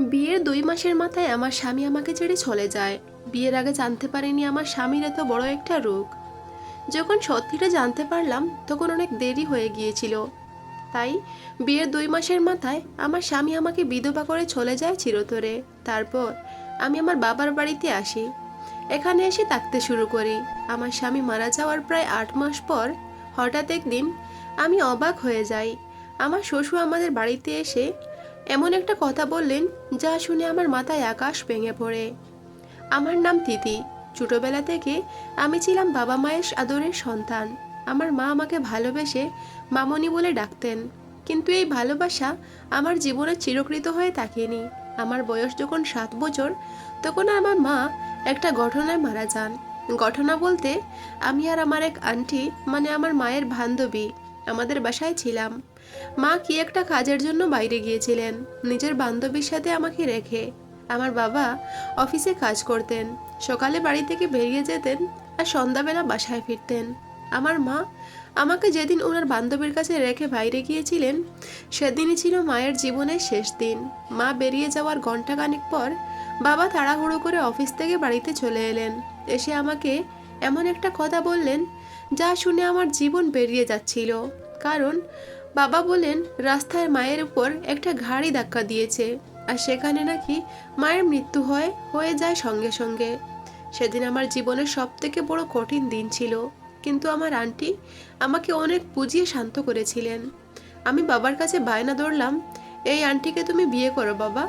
বিয়ের দুই মাসের মাথায় আমার স্বামী আমাকে ছেড়ে চলে যায়। বিয়ের আগে জানতে পারিনি আমার স্বামীর এত বড় একটা রোগ। যখন সত্যিটা জানতে পারলাম, তখন অনেক দেরি হয়ে গিয়েছিল। তাই বিয়ের দুই মাসের মাথায় আমার স্বামী আমাকে বিধবা করে চলে যায় চিরতরে। তারপর আমি আমার বাবার বাড়িতে আসি। এখানে এসে থাকতে শুরু করি। আমার স্বামী মারা যাওয়ার প্রায় আট মাস পর হঠাৎ একদিন আমি অবাক হয়ে যাই। আমার শ্বশুর আমাদের বাড়িতে এসে এমন একটা কথা বললেন যা শুনে আমার মাথায় আকাশ ভেঙে পড়ে। আমার নাম তিথি ছোটবেলা থেকে আমি ছিলাম বাবা মায়ের আদরের সন্তান। আমার মা আমাকে ভালোবেসে মামনি বলে ডাকতেন। কিন্তু এই ভালোবাসা আমার জীবনে চিরকৃত হয়ে থাকেনি। আমার বয়স যখন সাত বছর, তখন আমার মা একটা ঘটনায় মারা যান। ঘটনা বলতে আমি আর আমার এক আন্টি মানে আমার মায়ের বান্ধবী, আমাদের বাসায় ছিলাম। মা কি একটা কাজের জন্য বাইরে গিয়েছিলেন? নিজের বান্ধবীর সাথে আমাকে রেখে। আমার বাবা অফিসে কাজ করতেন। সকালে বাড়ি থেকে বেরিয়ে যেতেন আর সন্ধ্যাবেলা বাসায় ফিরতেন। আমার মা আমাকে যেদিন ওনার বান্ধবীর কাছে রেখে বাইরে গিয়েছিলেন, সেদিনই ছিল মায়ের জীবনের শেষ দিন। মা বেরিয়ে যাওয়ার ঘণ্টাখানেক পর বাবা তাড়াহুড়ো করে অফিস থেকে বাড়িতে চলে এলেন। এসে আমাকে এমন একটা কথা বললেন, যা শুনে আমার জীবন বেরিয়ে যাচ্ছিল। কারণ বাবা বলেন, রাস্তায় মায়ের উপর একটা ঘাড়ি ধাক্কা দিয়েছে আর সেখানে নাকি মায়ের মৃত্যু হয়, হয়ে যায় সঙ্গে সঙ্গে। সেদিন আমার জীবনের সব থেকে বড় কঠিন দিন ছিল। কিন্তু আমার আন্টি আমাকে অনেক বুঝিয়ে শান্ত করেছিলেন। আমি বাবার কাছে বায়না ধরলাম, এই আন্টিকে তুমি বিয়ে করো বাবা।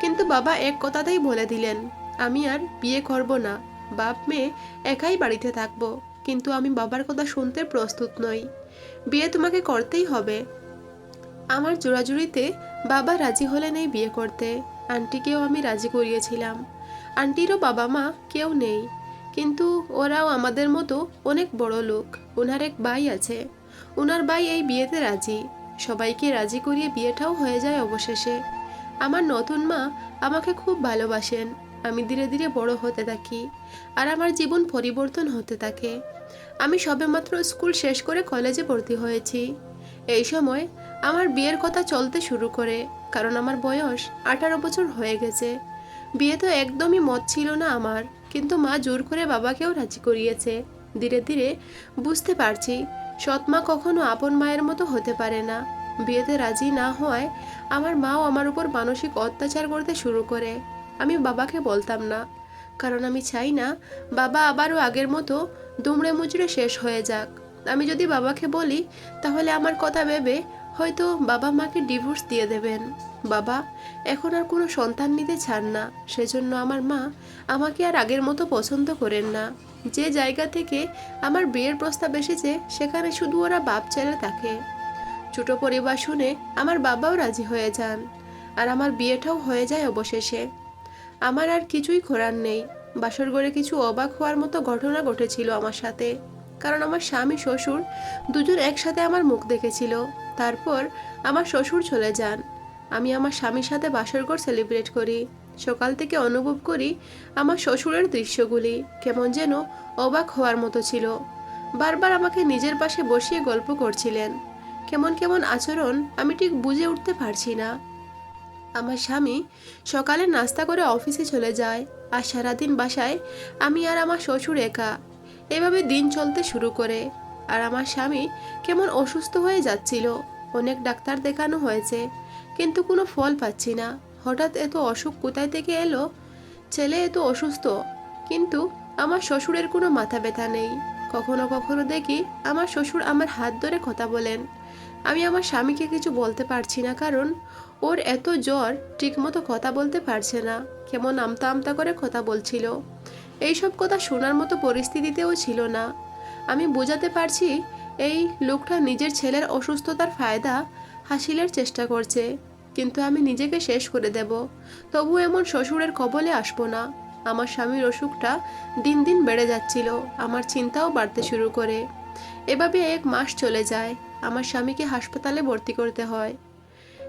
কিন্তু বাবা এক কথাতেই বলে দিলেন, আমি আর বিয়ে করব না। বাপ মেয়ে একাই বাড়িতে থাকব। কিন্তু আমি বাবার কথা শুনতে প্রস্তুত নই। বিয়ে তোমাকে করতেই হবে। আমার জোড়াজুড়িতে বাবা রাজি হলেন এই বিয়ে করতে। আন্টিকেও আমি রাজি করিয়েছিলাম। আন্টিরও বাবা মা কেউ নেই। কিন্তু ওরাও আমাদের মতো অনেক বড় লোক। ওনার এক ভাই আছে। ওনার ভাই এই বিয়েতে রাজি। সবাইকে রাজি করিয়ে বিয়েটাও হয়ে যায় অবশেষে। আমার নতুন মা আমাকে খুব ভালোবাসেন। আমি ধীরে ধীরে বড় হতে থাকি। আর আমার জীবন পরিবর্তন হতে থাকে। আমি সবেমাত্র স্কুল শেষ করে কলেজে ভর্তি হয়েছি। এই সময় আমার বিয়ের কথা চলতে শুরু করে, কারণ আমার বয়স আঠারো বছর হয়ে গেছে। বিয়ে তো একদমই মত ছিল না আমার, কিন্তু মা জোর করে বাবাকেও রাজি করিয়েছে। ধীরে ধীরে বুঝতে পারছি, সৎ মা কখনো আপন মায়ের মতো হতে পারে না। বিয়েতে রাজি না হওয়ায় আমার মাও আমার উপর মানসিক অত্যাচার করতে শুরু করে। আমি বাবাকে বলতাম না, কারণ আমি চাই না বাবা আবারও আগের মতো দুমড়ে মুচড়ে শেষ হয়ে যাক। আমি যদি বাবাকে বলি, তাহলে আমার কথা ভেবে হয়তো বাবা মাকে ডিভোর্স দিয়ে দেবেন। বাবা, এখন আর কোনো সন্তান নিতে চান না। সেজন্য আমার মা আমাকে আর আগের মতো পছন্দ করেন না। যে জায়গা থেকে আমার বিয়ের প্রস্তাব এসেছে, সেখানে শুধু ওরা বাপ ছেলে থাকে। ছোট পরিবার শুনে আমার বাবাও রাজি হয়ে যান, আর আমার বিয়েটাও হয়ে যায় অবশেষে। আমার আর কিছুই করার নেই। বাসর ঘরে কিছু অবাক হওয়ার মতো ঘটনা ঘটেছিল আমার সাথে। কারণ আমার স্বামী, শ্বশুর দুজন একসাথে আমার মুখ দেখেছিল। তারপর আমার শ্বশুর চলে যান। আমি আমার স্বামীর সাথে বাসর ঘর সেলিব্রেট করি। সকাল থেকে অনুভব করি আমার শ্বশুরের দৃশ্যগুলি কেমন যেন অবাক হওয়ার মতো ছিল। বারবার আমাকে নিজের পাশে বসিয়ে গল্প করছিলেন। কেমন কেমন আচরণ আমি ঠিক বুঝে উঠতে পারছি না। আমার স্বামী সকালে নাস্তা করে অফিসে চলে যায় আর সারাদিন বাসায় আমি আর আমার শ্বশুর একা। এভাবে দিন চলতে শুরু করে। আর আমার স্বামী কেমন অসুস্থ হয়ে যাচ্ছিল। অনেক ডাক্তার দেখানো হয়েছে, কিন্তু কোনো ফল পাচ্ছি না। হঠাৎ এত অসুখ কোথায় থেকে এলো? ছেলে এত অসুস্থ, কিন্তু আমার শ্বশুরের কোনো মাথা ব্যথা নেই। কখনো কখনো দেখি আমার শ্বশুর আমার হাত ধরে কথা বলেন। আমি আমার স্বামীকে কিছু বলতে পারছি না, কারণ ওর এত জ্বর, ঠিকমতো কথা বলতে পারছে না। কেমন আমতা আমতা করে কথা বলছিল। এইসব কথা শোনার মতো পরিস্থিতিতেও ছিল না। আমি বোঝাতে পারছি এই লোকটা নিজের ছেলের অসুস্থতার ফায়দা হাসিলের চেষ্টা করছে। কিন্তু আমি নিজেকে শেষ করে দেব। তবু এমন শ্বশুরের কবলে আসব না। আমার স্বামীর অসুখটা দিন দিন বেড়ে যাচ্ছিল। আমার চিন্তাও বাড়তে শুরু করে। এভাবে এক মাস চলে যায়। আমার স্বামীকে হাসপাতালে ভর্তি করতে হয়।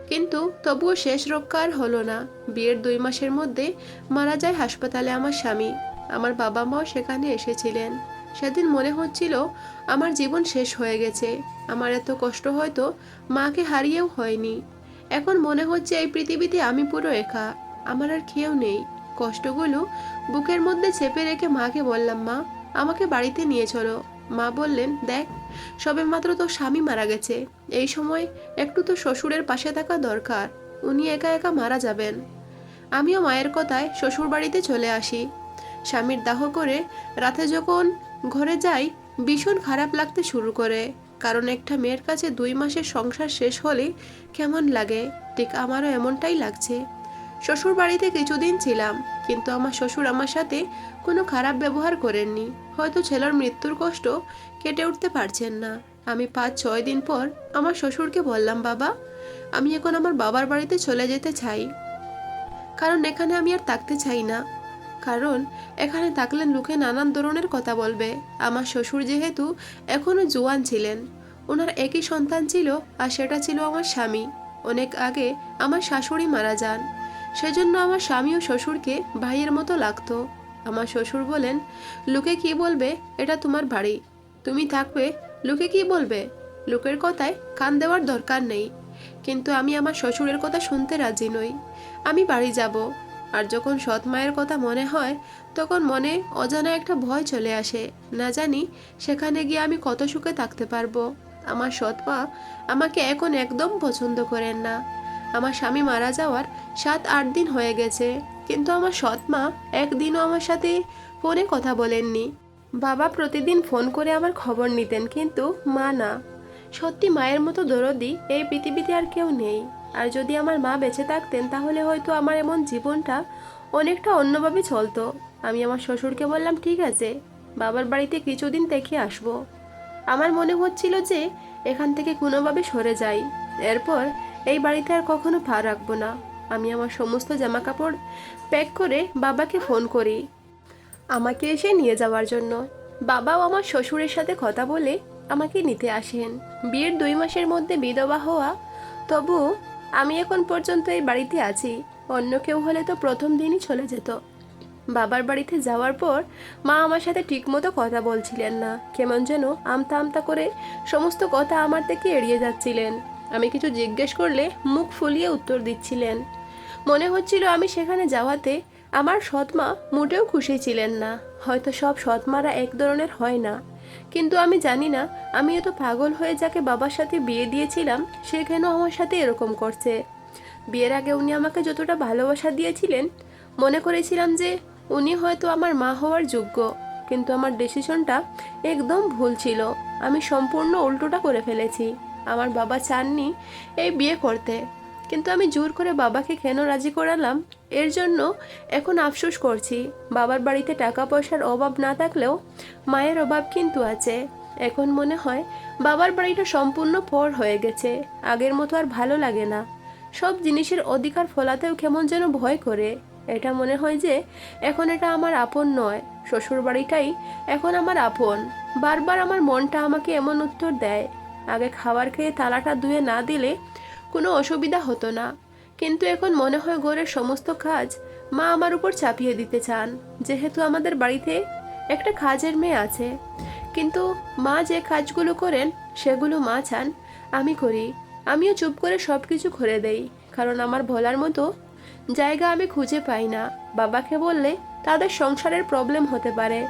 কিন্তু তবুও শেষ রক্ষা আর হলো না। বিয়ের দুই মাসের মধ্যে মারা যায় হাসপাতালে আমার স্বামী। আমার বাবা মাও সেখানে এসেছিলেন। সেদিন মনে হচ্ছিল আমার জীবন শেষ হয়ে গেছে। আমার এত কষ্ট হয়তো মাকে হারিয়েও হয়নি। এখন মনে হচ্ছে এই পৃথিবীতে আমি পুরো একা। আমার আর কেউ নেই। কষ্টগুলো বুকের মধ্যে চেপে রেখে মাকে বললাম, মা, আমাকে বাড়িতে নিয়ে চলো। মা বললেন, দেখ সবে মাত্র তো স্বামী মারা গেছে। এই সময় একটু তো শ্বশুরের পাশে থাকা দরকার। উনি একা একা মারা যাবেন। আমিও মায়ের কথায় শ্বশুর বাড়িতে চলে আসি। স্বামীর দাহ করে রাতে যখন ঘরে যাই, ভীষণ খারাপ লাগতে শুরু করে। কারণ একটা মেয়ের কাছে দুই মাসের সংসার শেষ হলে কেমন লাগে? ঠিক আমারও এমনটাই লাগছে। শ্বশুর বাড়িতে কিছুদিন ছিলাম, কিন্তু আমার শ্বশুর আমার সাথে কোনো খারাপ ব্যবহার করেননি। হয়তো ছেলের মৃত্যুর কষ্ট কেটে উঠতে পারছেন না। আমি পাঁচ, ছয় দিন পর আমার শ্বশুরকে বললাম, বাবা, আমি এখন আমার বাবার বাড়িতে চলে যেতে চাই। কারণ এখানে আমি আর থাকতে চাই না। কারণ এখানে থাকলে লোকে নানান ধরনের কথা বলবে। আমার শ্বশুর যেহেতু এখনও জোয়ান ছিলেন, ওনার একই সন্তান ছিল আর সেটা ছিল আমার স্বামী। অনেক আগে আমার শাশুড়ি মারা যান। সেজন্য আমার স্বামী ও শ্বশুরকে ভাইয়ের মতো লাগতো। আমার শ্বশুর বলেন, লোকে কি বলবে? এটা তোমার বাড়ি। তুমি থাকবে, লোকে কি বলবে? লোকের কথায় কান দেওয়ার দরকার নেই। কিন্তু আমি আমার শ্বশুরের কথা শুনতে রাজি নই। আমি বাড়ি যাব। আর যখন সৎ মায়ের কথা মনে হয়, তখন মনে অজানা একটা ভয় চলে আসে। না জানি সেখানে গিয়ে আমি কত সুখে থাকতে পারব। আমার সৎ মা আমাকে এখন একদম পছন্দ করেন না। আমার স্বামী মারা যাওয়ার সাত আট দিন হয়ে গেছে। কিন্তু আমার সৎ মা একদিনও আমার সাথে ফোনে কথা বলেননি। বাবা প্রতিদিন ফোন করে আমার খবর নিতেন, কিন্তু মা না। সত্যি মায়ের মতো দরদি এই পৃথিবীতে আর কেউ নেই। আর যদি আমার মা বেঁচে থাকতেন, তাহলে হয়তো আমার এমন জীবনটা অনেকটা অন্যভাবে চলতো। আমি আমার শ্বশুরকে বললাম, ঠিক আছে, বাবার বাড়িতে কিছুদিন দেখে আসব। আমার মনে হচ্ছিল যে এখান থেকে কোনোভাবে সরে যাই। এরপর এই বাড়িতে আর কখনো পা রাখব না। আমি আমার সমস্ত জামা কাপড় প্যাক করে বাবাকে ফোন করি। আমাকে এসে নিয়ে যাওয়ার জন্য। বাবাও আমার শ্বশুরের সাথে কথা বলে আমাকে নিতে আসেন। বিয়ের দুই মাসের মধ্যে বিধবা হওয়া, তবু আমি এখন পর্যন্ত এই বাড়িতে আছি। অন্য কেউ হলে তো প্রথম দিনই চলে যেত। বাবার বাড়িতে যাওয়ার পর মা আমার সাথে ঠিকমতো কথা বলছিলেন না। কেমন যেন আমতা আমতা করে সমস্ত কথা আমার থেকে এড়িয়ে যাচ্ছিলেন। আমি কিছু জিজ্ঞেস করলে মুখ ফুলিয়ে উত্তর দিচ্ছিলেন। মনে হচ্ছিল আমি সেখানে যাওয়াতে আমার সৎমা মোটেও খুশি ছিলেন না। হয়তো সব সৎমারা এক ধরনের হয় না। কিন্তু আমি জানি না, আমি এত পাগল হয়ে যাকে বাবার সাথে বিয়ে দিয়েছিলাম, সে কেন আমার সাথে এরকম করছে? বিয়ের আগে উনি আমাকে যতটা ভালোবাসা দিয়েছিলেন, মনে করেছিলাম যে উনি হয়তো আমার মা হওয়ার যোগ্য, কিন্তু আমার ডিসিশনটা একদম ভুল ছিল। আমি সম্পূর্ণ উল্টোটা করে ফেলেছি। আমার বাবা চাননি এই বিয়ে করতে। কিন্তু আমি জোর করে বাবাকে কেন রাজি করালাম? এর জন্য এখন আফসোস করছি। বাবার বাড়িতে টাকা পয়সার অভাব না থাকলেও মায়ের অভাব কিন্তু আছে। এখন মনে হয় বাবার বাড়িটা সম্পূর্ণ পর হয়ে গেছে। আগের মতো আর ভালো লাগে না। সব জিনিসের অধিকার ফলাতেও কেমন যেন ভয় করে। এটা মনে হয় যে এখন এটা আমার আপন নয়। শ্বশুর বাড়িটাই এখন আমার আপন। বারবার আমার মনটা আমাকে এমন উত্তর দেয়। আগে খাবার খেয়ে তালাটা ধুয়ে না দিলে কোনো অসুবিধা হতো না। কিন্তু এখন মনে হয় ঘরের সমস্ত কাজ মা আমার উপর চাপিয়ে দিতে চান। যেহেতু আমাদের বাড়িতে একটা কাজের মেয়ে আছে। কিন্তু মা যে কাজগুলো করেন, সেগুলো মা চান, আমি করি। আমিও চুপ করে সব কিছু করে দেই। কারণ আমার বলার মতো জায়গা আমি খুঁজে পাই না। বাবাকে বললে তাদের সংসারের প্রবলেম হতে পারে।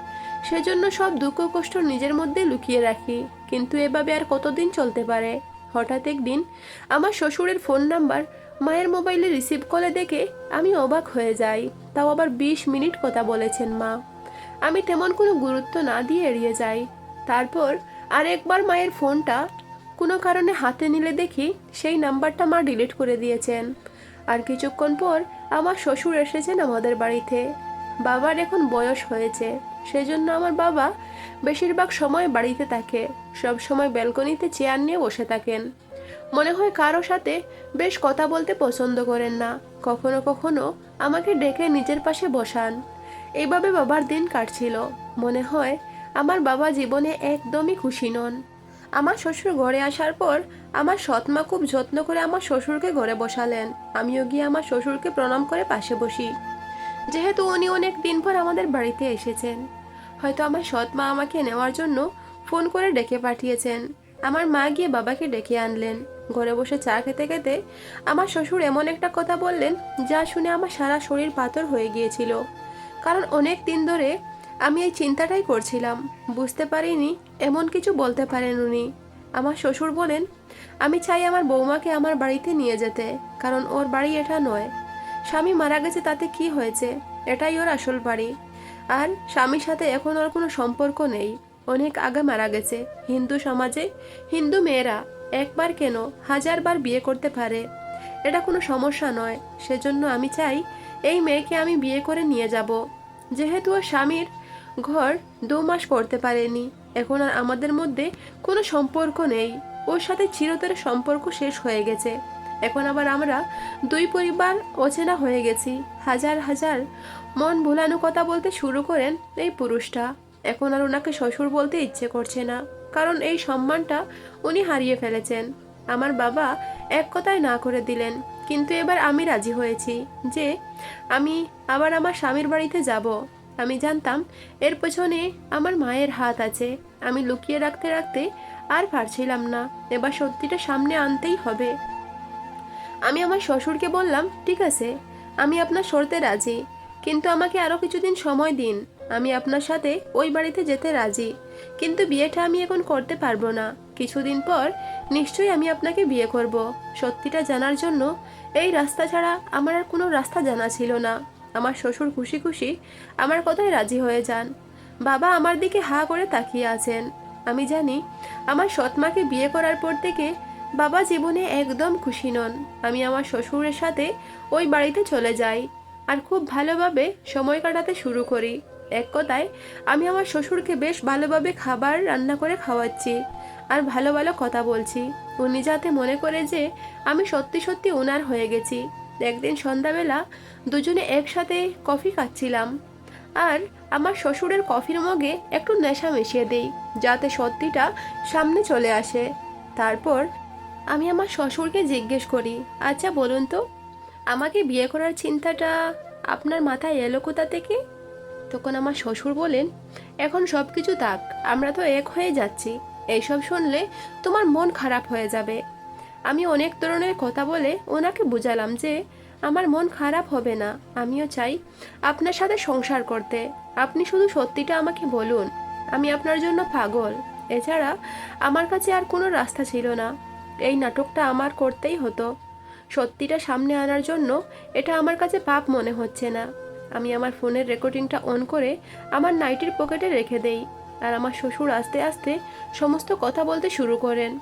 সেজন্য সব দুঃখ কষ্ট নিজের মধ্যে লুকিয়ে রাখি। কিন্তু এভাবে আর কতদিন চলতে পারে? হঠাৎ একদিন আমার শ্বশুরের ফোন নাম্বার মায়ের মোবাইলে রিসিভ করে দেখে আমি অবাক হয়ে যাই। তাও আবার বিশ মিনিট কথা বলেছেন মা। আমি তেমন কোনো গুরুত্ব না দিয়ে এড়িয়ে যাই। তারপর আর একবার মায়ের ফোনটা কোনো কারণে হাতে নিলে দেখি সেই নাম্বারটা মা ডিলিট করে দিয়েছেন। আর কিছুক্ষণ পর আমার শ্বশুর এসেছেন আমাদের বাড়িতে। বাবার এখন বয়স হয়েছে। সেজন্য আমার বাবা বেশিরভাগ সময় বাড়িতে থাকে, সব সময় ব্যালকনিতে চেয়ার নিয়ে বসে থাকেন। মনে হয় কারও সাথে বেশ কথা বলতে পছন্দ করেন না। কখনো কখনো আমাকে ডেকে নিজের পাশে বসান। এইভাবে বাবার দিন কাটছিল। মনে হয় আমার বাবা জীবনে একদমই খুশি নন। আমার শ্বশুর ঘরে আসার পর আমার সৎমা খুব যত্ন করে আমার শ্বশুরকে ঘরে বসালেন। আমিও গিয়ে আমার শ্বশুরকে প্রণাম করে পাশে বসি। যেহেতু উনি অনেক দিন পর আমাদের বাড়িতে এসেছেন। হয়তো আমার সৎ মা আমাকে নেওয়ার জন্য ফোন করে ডেকে পাঠিয়েছেন। আমার মা গিয়ে বাবাকে ডেকে আনলেন। ঘরে বসে চা খেতে খেতে আমার শ্বশুর এমন একটা কথা বললেন যা শুনে আমার সারা শরীর পাথর হয়ে গিয়েছিল। কারণ অনেক দিন ধরে আমি এই চিন্তাটাই করছিলাম। বুঝতে পারিনি, এমন কিছু বলতে পারেন উনি। আমার শ্বশুর বলেন, আমি চাই আমার বৌমাকে আমার বাড়িতে নিয়ে যেতে, কারণ ওর বাড়ি এটা নয়। স্বামী মারা গেছে তাতে কি হয়েছে? এটাই ওর আসল বাড়ি। আর স্বামীর সাথে এখন ওর কোনো সম্পর্ক নেই। অনেক আগে মারা গেছে। হিন্দু সমাজে হিন্দু মেয়েরা একবার কেন হাজারবার বিয়ে করতে পারে? এটা কোনো সমস্যা নয়। সেজন্য আমি চাই এই মেয়েকে আমি বিয়ে করে নিয়ে যাব। যেহেতু ওর স্বামীর ঘর দু মাস করতে পারেনি। এখন আর আমাদের মধ্যে কোনো সম্পর্ক নেই। ওর সাথে চিরতরে সম্পর্ক শেষ হয়ে গেছে। এখন আবার আমরা দুই পরিবার অচেনা হয়ে গেছি। হাজার হাজার মন ভোলানো কথা বলতে শুরু করেন এই পুরুষটা। এখন আর ওনাকে শ্বশুর বলতে ইচ্ছে করছে না, কারণ এই সম্মানটা উনি হারিয়ে ফেলেছেন। আমার বাবা এক কথায় না করে দিলেন, কিন্তু এবার আমি রাজি হয়েছি যে আমি আবার আমার স্বামীর বাড়িতে যাব। আমি জানতাম এর পেছনে আমার মায়ের হাত আছে। আমি লুকিয়ে রাখতে রাখতে আর পারছিলাম না, এবার সত্যিটা সামনে আনতেই হবে। আমি আমার শ্বশুরকে বললাম, ঠিক আছে, আমি আপনার শর্তে রাজি। কিন্তু আমাকে আরও কিছুদিন সময় দিন, আমি আপনার সাথে ওই বাড়িতে যেতে রাজি। কিন্তু বিয়েটা আমি এখন করতে পারব না। কিছুদিন পর নিশ্চয়ই আমি আপনাকে বিয়ে করব। সত্যিটা জানার জন্য এই রাস্তা ছাড়া আমার আর কোনো রাস্তা জানা ছিল না। আমার শ্বশুর খুশি খুশি আমার কথায় রাজি হয়ে যান। বাবা আমার দিকে হা করে তাকিয়ে আছেন। আমি জানি আমার সৎমাকে বিয়ে করার পর থেকে বাবা জীবনে একদম খুশি নন। আমি আমার শ্বশুরের সাথে ওই বাড়িতে চলে যাই। আর খুব ভালোভাবে সময় কাটাতে শুরু করি। এক কথায়, আমি আমার শ্বশুরকে বেশ ভালোভাবে খাবার রান্না করে খাওয়াচ্ছি আর ভালো ভালো কথা বলছি। উনি যাতে মনে করে যে আমি সত্যি সত্যি ওনার হয়ে গেছি। একদিন সন্ধ্যাবেলা দুজনে একসাথে কফি খাচ্ছিলাম। আর আমার শ্বশুরের কফির মগে একটু নেশা মিশিয়ে দেই, যাতে সত্যিটা সামনে চলে আসে। তারপর আমি আমার শ্বশুরকে জিজ্ঞেস করি আচ্ছা বলুন তো আমাকে বিয়ে করার চিন্তাটা আপনার মাথায় এলো কোথা থেকে? তখন আমার শ্বশুর বলেন, এখন সব কিছু থাক, আমরা তো এক হয়ে যাচ্ছি। এইসব শুনলে তোমার মন খারাপ হয়ে যাবে। আমি অনেক ধরনের কথা বলে ওনাকে বুঝালাম যে, আমার মন খারাপ হবে না, আমিও চাই আপনার সাথে সংসার করতে। আপনি শুধু সত্যিটা আমাকে বলুন, আমি আপনার জন্য পাগল। এছাড়া আমার কাছে আর কোনো রাস্তা ছিল না। এই নাটকটা আমার করতেই হতো। সত্যিটা সামনে আনার জন্য এটা আমার কাছে পাপ মনে হচ্ছে না। আমি আমার ফোনের রেকর্ডিংটা অন করে আমার নাইটির পকেটে রেখে দেই আর আমার শ্বশুর আস্তে আস্তে সমস্ত কথা বলতে শুরু করেন।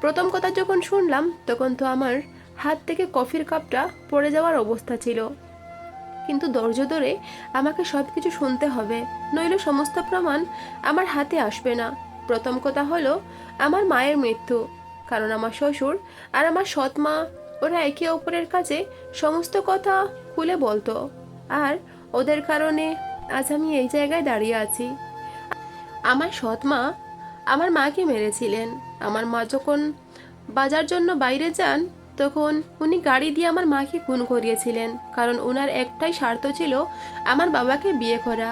প্রথম কথা যখন শুনলাম, তখন তো আমার হাত থেকে কফির কাপটা পড়ে যাওয়ার অবস্থা ছিল। কিন্তু ধৈর্য ধরে আমাকে সব কিছু শুনতে হবে, নইলে সমস্ত প্রমাণ আমার হাতে আসবে না। প্রথম কথা হলো, আমার মায়ের মৃত্যু, কারণ আমার শ্বশুর আর আমার সৎ মা ওরা একে অপরের কাছে সমস্ত কথা খুলে বলতো। আর ওদের কারণে আজ আমি এই জায়গায় দাঁড়িয়ে আছি। আমার সৎ মা আমার মাকে মেরেছিলেন। আমার মা যখন বাজার জন্য বাইরে যান, তখন উনি গাড়ি দিয়ে আমার মাকে খুন করিয়েছিলেন। কারণ ওনার একটাই স্বার্থ ছিল আমার বাবাকে বিয়ে করা।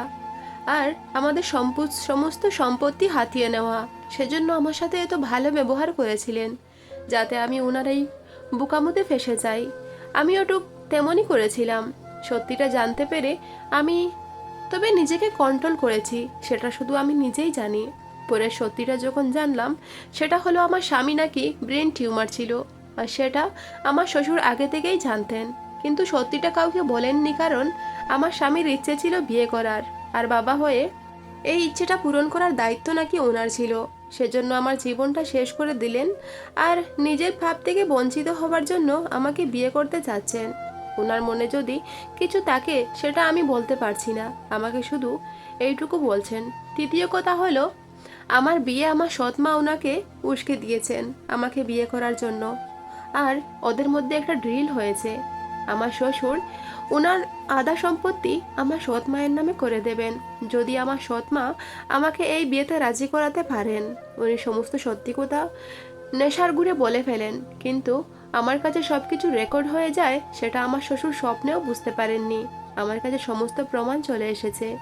আর আমাদের সমস্ত সম্পত্তি হাতিয়ে নেওয়া। সেজন্য আমার সাথে এত ভালো ব্যবহার করেছিলেন, যাতে আমি ওনার এই বোকামুতে ফেসে যাই। আমি টুক তেমনই করেছিলাম। সত্যিটা জানতে পেরে আমি তবে নিজেকে কন্ট্রোল করেছি, সেটা শুধু আমি নিজেই জানি। পরে সত্যিটা যখন জানলাম, সেটা হলো আমার স্বামী নাকি ব্রেন টিউমার ছিল আর সেটা আমার শ্বশুর আগে থেকেই জানতেন। কিন্তু সত্যিটা কাউকে বলেননি কারণ আমার স্বামীর ইচ্ছে ছিল বিয়ে করার। আর বাবা হয়ে এই ইচ্ছেটা পূরণ করার দায়িত্ব নাকি ওনার ছিল। সেজন্য আমার জীবনটা শেষ করে দিলেন আর নিজের ভাব থেকে বঞ্চিত হবার জন্য আমাকে বিয়ে করতে চাচ্ছেন। ওনার মনে যদি কিছু থাকে সেটা আমি বলতে পারছি না। আমাকে শুধু এইটুকু বলছেন। তৃতীয় কথা হলো, আমার বিয়ে আমার সৎ মা ওনাকে উস্কে দিয়েছেন আমাকে বিয়ে করার জন্য। আর ওদের মধ্যে একটা ড্রিল হয়েছে। আমার শ্বশুর ওনার আদা সম্পত্তি আমার সৎ মায়ের নামে করে দেবেন। যদি আমার সৎ মা আমাকে এই বিয়েতে রাজি করাতে পারেন, উনি সমস্ত সত্যি কথা নেশার গুড়ে বলে ফেলেন। কিন্তু আমার কাছে সব কিছু রেকর্ড হয়ে যায়, সেটা আমার শ্বশুর স্বপ্নেও বুঝতে পারেননি। আমার কাছে সমস্ত প্রমাণ চলে এসেছে।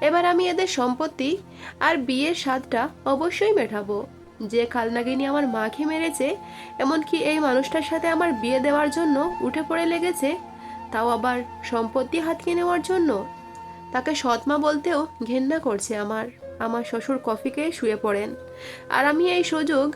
এবার আমি এদের সম্পত্তি আর বিয়ের স্বাদটা অবশ্যই মেটাবো। যে কালনাগিনী আমার মাকে মেরেছে, এমনকি এই মানুষটার সাথে আমার বিয়ে দেওয়ার জন্য উঠে পড়ে লেগেছে তাও আবার সম্পত্তি হাতিয়ে নেওয়ার জন্য? তাকে সৎমা বলতেও ঘেন্না করছে আমার। আমার শ্বশুর কফিকে শুয়ে পড়েন। আর আমি এই সুযোগ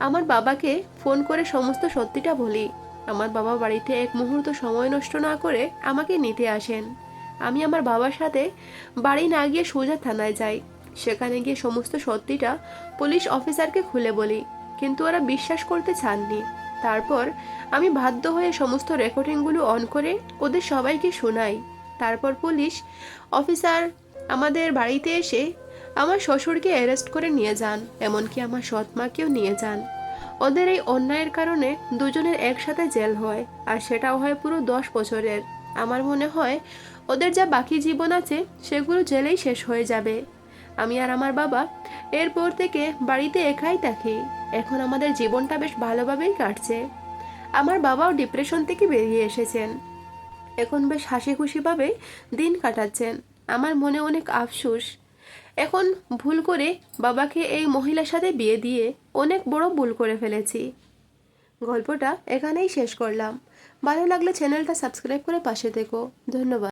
আমার বাবাকে ফোন করে সমস্ত সত্যিটা বলি। আমার বাবা বাড়িতে এক মুহূর্ত সময় নষ্ট না করে আমাকে নিতে আসেন। আমি আমার বাবার সাথে বাড়ি না গিয়ে সোজা থানায় যাই। সেখানে গিয়ে সমস্ত সত্যিটা পুলিশ অফিসারকে খুলে বলি। কিন্তু ওরা বিশ্বাস করতে চাননি। তারপর আমি বাধ্য হয়ে সমস্ত রেকর্ডিংগুলো অন করে ওদের সবাইকে শোনাই। তারপর পুলিশ, অফিসার আমাদের বাড়িতে এসে আমার শ্বশুরকে অ্যারেস্ট করে নিয়ে যান, এমনকি আমার সৎ মাকেও নিয়ে যান। ওদের এই অন্যায়ের কারণে দুজনের একসাথে জেল হয়, আর সেটাও হয় পুরো দশ বছরের। আমার মনে হয় ওদের যা বাকি জীবন আছে, সেগুলো জেলেই শেষ হয়ে যাবে। আমি আর আমার বাবা এরপর থেকে বাড়িতে একাই থাকি। এখন আমাদের জীবনটা বেশ ভালোভাবেই কাটছে। আমার বাবাও ডিপ্রেশন থেকে বেরিয়ে এসেছেন। এখন বেশ হাসি খুশিভাবে দিন কাটাচ্ছেন। আমার মনে অনেক আফসোস। এখন ভুল করে বাবাকে এই মহিলার সাথে বিয়ে দিয়ে অনেক বড় ভুল করে ফেলেছি। গল্পটা এখানেই শেষ করলাম। ভালো লাগলে চ্যানেলটা সাবস্ক্রাইব করে পাশে থেকো। ধন্যবাদ।